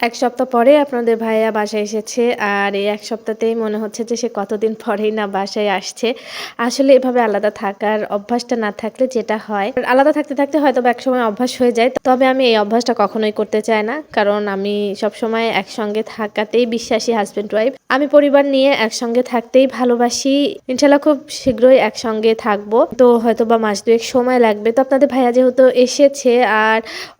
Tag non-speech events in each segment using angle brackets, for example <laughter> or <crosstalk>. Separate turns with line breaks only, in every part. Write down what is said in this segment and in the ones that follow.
এক সপ্তাহ পরে আপনাদের ভাইয়া বাসায় এসেছে আর এই এক সপ্তাহতেই মনে হচ্ছে যে সে কতদিন পরেই না বাসায় আসছে। আসলে এভাবে আলাদা থাকার অভ্যাসটা না থাকলে যেটা হয়, আলাদা থাকতে থাকতে হয়তো বা একসময় অভ্যাস হয়ে যায়, তবে আমি এই অভ্যাসটা কখনোই করতে চাই না। কারণ আমি সবসময় একসঙ্গে থাকাতেই বিশ্বাসী হাজব্যান্ড ওয়াইফ আমি পরিবার নিয়ে একসঙ্গে থাকতেই ভালোবাসি। ইনশাল্লাহ খুব শীঘ্রই একসঙ্গে থাকব। তো হয়তো বা মাস দুয়েক সময় লাগবে। তো আপনাদের ভাইয়া যেহেতু এসেছে আর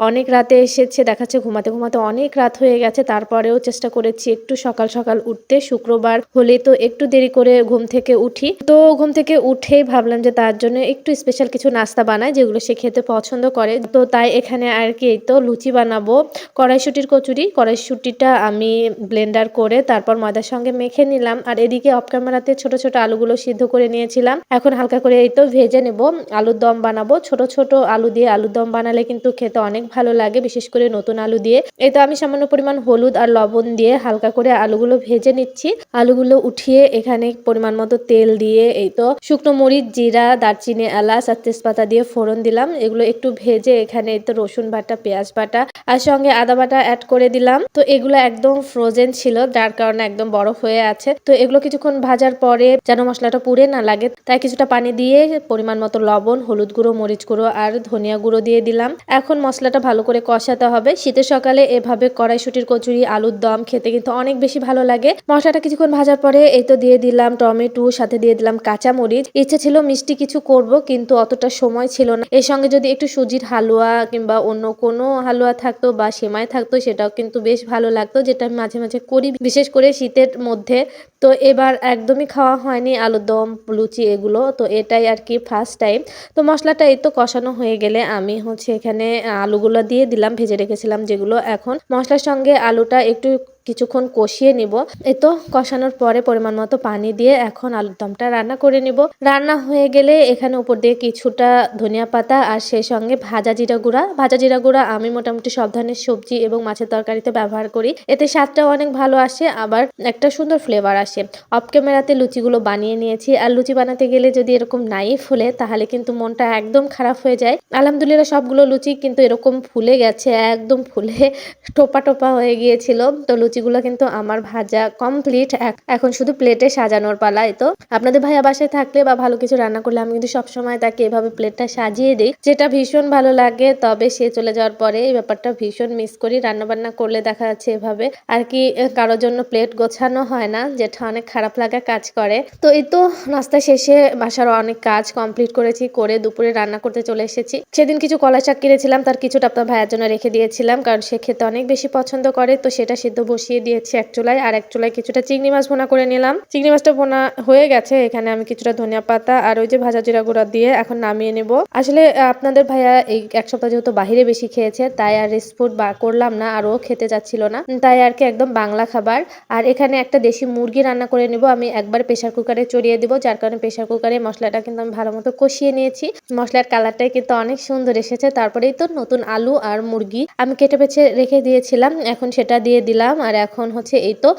অনেক রাতে এসেছে, দেখাচ্ছে ঘুমাতে ঘুমাতে অনেক রাত হয়ে গেছে। তারপরেও চেষ্টা করেছি একটু সকাল সকাল উঠতে। শুক্রবার হলে তো একটু দেরি করে ঘুম থেকে উঠি। তো ঘুম থেকে উঠেই ভাবলাম যে তার জন্য একটু স্পেশাল কিছু নাস্তা বানাই, যেগুলো সে খেতে পছন্দ করে। তো তাই এখানে আর কি তো লুচি বানাবো। কড়াইশুটির কচুরি, কড়াইশুটিটা আমি ব্লেন্ডার করে তারপর ময়দার সঙ্গে মেখে নিলাম। আর এদিকে অফ ক্যামেরাতে ছোট ছোট আলুগুলো সিদ্ধ করে নিয়েছিলাম। এখন হালকা করে এই তো ভেজে নেব। আলুর দম বানাবো। ছোট ছোট আলু দিয়ে আলুর দম বানালে কিন্তু খেতে অনেক ভালো লাগে, বিশেষ করে নতুন আলু দিয়ে। এই তো আমি সামান্য পরিমাণ হলুদ আর লবণ দিয়ে হালকা করে আলুগুলো ভেজে নিচ্ছি। আলুগুলো উঠিয়ে এখানে পরিমাণ মতো তেল দিয়ে, এই তো শুকনো মরিচ, জিরা, দারচিনি, এলাচ আর তেজপাতা দিয়ে ফোড়ন দিলাম। এগুলো একটু ভেজে এখানে এই তো রসুন বাটা, পেঁয়াজ বাটা আর সঙ্গে আদা বাটা অ্যাড করে দিলাম। তো এগুলো একদম ফ্রোজেন ছিল, যার কারণে একদম বরফ হয়ে আছে। তো এগুলো কিছুক্ষণ ভাজার পরে যেন মশলাটা পুড়ে না লাগে, তাই কিছুটা পানি দিয়ে পরিমাণ মতো লবণ, হলুদ গুঁড়ো, মরিচ গুঁড়ো আর ধনিয়া গুঁড়ো দিয়ে দিলাম। এখন মশলাটা ভালো করে কষাতে হবে। শীতের সকালে এভাবে কড়াইশুটির কচুরি, আলুর দম খেতে কিন্তু অনেক বেশি ভালো লাগে। মশলাটা কিছুক্ষণ ভাজার পরে এই তো দিয়ে দিলাম টমেটো, সাথে দিয়ে দিলাম কাঁচা মরিচ ইচ্ছে ছিল মিষ্টি কিছু করব, কিন্তু অতটা সময় ছিল না। এর সঙ্গে যদি একটু সুজির হালুয়া কিংবা অন্য কোনো হালুয়া থাকতো বা সেমাই থাকতো, সেটাও কিন্তু বেশ ভালো লাগতো, যেটা আমি মাঝে মাঝে করি, বিশেষ করে শীতের মধ্যে। তো এবার একদমই খাওয়া হয়নি, আলুর দম, লুচি এগুলো, তো এটাই আর কি ফার্স্ট টাইম তো মশলাটা এই তো কষানো হয়ে গেলে আমি হচ্ছে এখানে আলুগুলো দিয়ে দিলাম, ভেজে রেখেছিলাম যেগুলো এখন। মশলার সঙ্গে আলুটা একটু কিছুক্ষণ কষিয়ে নিব। তো কষানোর পরে পরিমাণ মতো পানি দিয়ে এখন আলুর দমটা রান্না করে নিব। রান্না হয়ে গেলে এখানে উপর দিয়ে কিছুটা ধনিয়া পাতা আর সেই সঙ্গে ভাজা জিরা গুঁড়া। ভাজা জিরা গুঁড়া আমি মোটামুটি সব ধরনের সবজি এবং মাছের তরকারিতে ব্যবহার করি। এতে স্বাদটাও অনেক ভালো আসে, আবার একটা সুন্দর ফ্লেভার আসে। অফ ক্যামেরাতে লুচিগুলো বানিয়ে নিয়েছি। আর লুচি বানাতে গেলে যদি এরকম নাই ফুলে, তাহলে কিন্তু মনটা একদম খারাপ হয়ে যায়। আলহামদুলিল্লাহ সবগুলো লুচি কিন্তু এরকম ফুলে গেছে, একদম ফুলে <laughs> টোপা টোপা হয়ে গিয়েছিল। তো লুচিগুলো কিন্তু আমার ভাজা কমপ্লিট এখন শুধু প্লেটে সাজানোর পালায়। তো আপনাদের ভাইয়া বাসায় থাকলে বা ভালো কিছু রান্না করলে আমি কিন্তু সবসময় তাকে এভাবে প্লেটটা সাজিয়ে দিই। যেটা ভীষণ ভালো লাগে, তবে সে চলে যাওয়ার পরে এই ব্যাপারটা ভীষণ মিস করি। রান্না বান্না করলে দেখা যাচ্ছে এভাবে আর কি কারোর জন্য প্লেট গোছানো হয় না, যেটা অনেক খারাপ লাগা কাজ করে। তো এই তো নাস্তা শেষে বাসার অনেক কাজ কমপ্লিট করেছি, করে দুপুরে রান্না করতে চলে এসেছি। সেদিন কিছু কলা শাক কিনেছিলাম, তার কিছুটা আপনার ভাইয়ার জন্য রেখে দিয়েছিলাম, কারণ সে খেতে অনেক বেশি পছন্দ করে। তো সেটা সিদ্ধ বসিয়ে দিয়েছি এক চুলায় আর এক চুলায় কিছুটা চিংড়ি মাছ ভোনা করে নিলাম। চিংড়ি মাছটা ভোনা হয়ে গেছে, এখানে আমি কিছুটা ধনিয়া পাতা আর ওই যে ভাজা জিরা গুঁড়া দিয়ে এখন নামিয়ে নেব। আসলে আপনাদের ভাইয়া এই এক সপ্তাহ যেহেতু বাহিরে বেশি খেয়েছে, তাই আর রেসপুট বা করলাম না, আর ও খেতে যাচ্ছিল না। তাই আর কি একদম বাংলা খাবার। আর এখানে একটা দেশি মুরগি রান্না করে নেব, আমি একবার প্রেশার কুকারে চড়িয়ে দিব, যার কারণে প্রেশার কুকারে মশলাটা কিন্তু আমি ভালো মতো কষিয়ে নিয়েছি। মশলার কালারটাই কিন্তু অনেক সুন্দর এসেছে, তারপরেই তো নতুন আলু আর মুরগি। আমি কেটে বেছে রেখে দিয়েছিলাম, এখন সেটা দিয়ে দিলাম। আর এখন হচ্ছে এই তো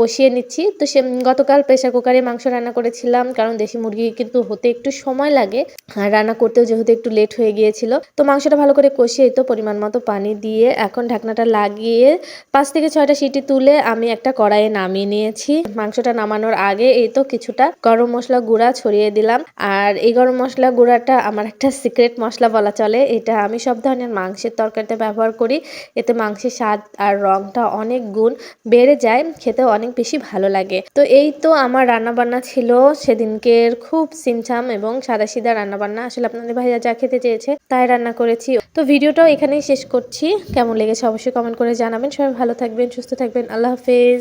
কষিয়ে নিচ্ছি। তো সে গতকাল প্রেশার কুকারে মাংস রান্না করেছিলাম, কারণ দেশি মুরগি কিন্তু হতে একটু সময় লাগে। আর রান্না করতেও যেহেতু একটু লেট হয়ে গিয়েছিল, তো মাংসটা ভালো করে কষিয়ে তো পরিমাণ মতো পানি দিয়ে এখন ঢাকনাটা লাগিয়ে পাঁচ থেকে ছয়টা সিটি তুলে আমি একটা কড়াইয়ে নামিয়ে নিয়েছি। মাংসটা নামানোর আগে এই তো কিছুটা গরম মশলা গুঁড়া ছড়িয়ে দিলাম। আর এই গরম মশলা গুঁড়াটা আমার একটা সিক্রেট মশলা বলা চলে, এটা আমি সব ধরনের মাংসের তরকারিতে ব্যবহার করি। এতে মাংসের স্বাদ আর রংটা অনেক গুণ বেড়ে যায় খেতে অনেক বেশি ভালো লাগে। তো এই তো আমার রান্নাবান্না ছিল সেদিনকের খুব সিমছাম এবং সাদা সিধা রান্না বান্না আসলে আপনাদের ভাইয়া যা খেতে চেয়েছে তাই রান্না করেছি। তো ভিডিওটাও এখানেই শেষ করছি। কেমন লেগেছে অবশ্যই কমেন্ট করে জানাবেন। সবাই ভালো থাকবেন, সুস্থ থাকবেন। আল্লাহ হাফেজ।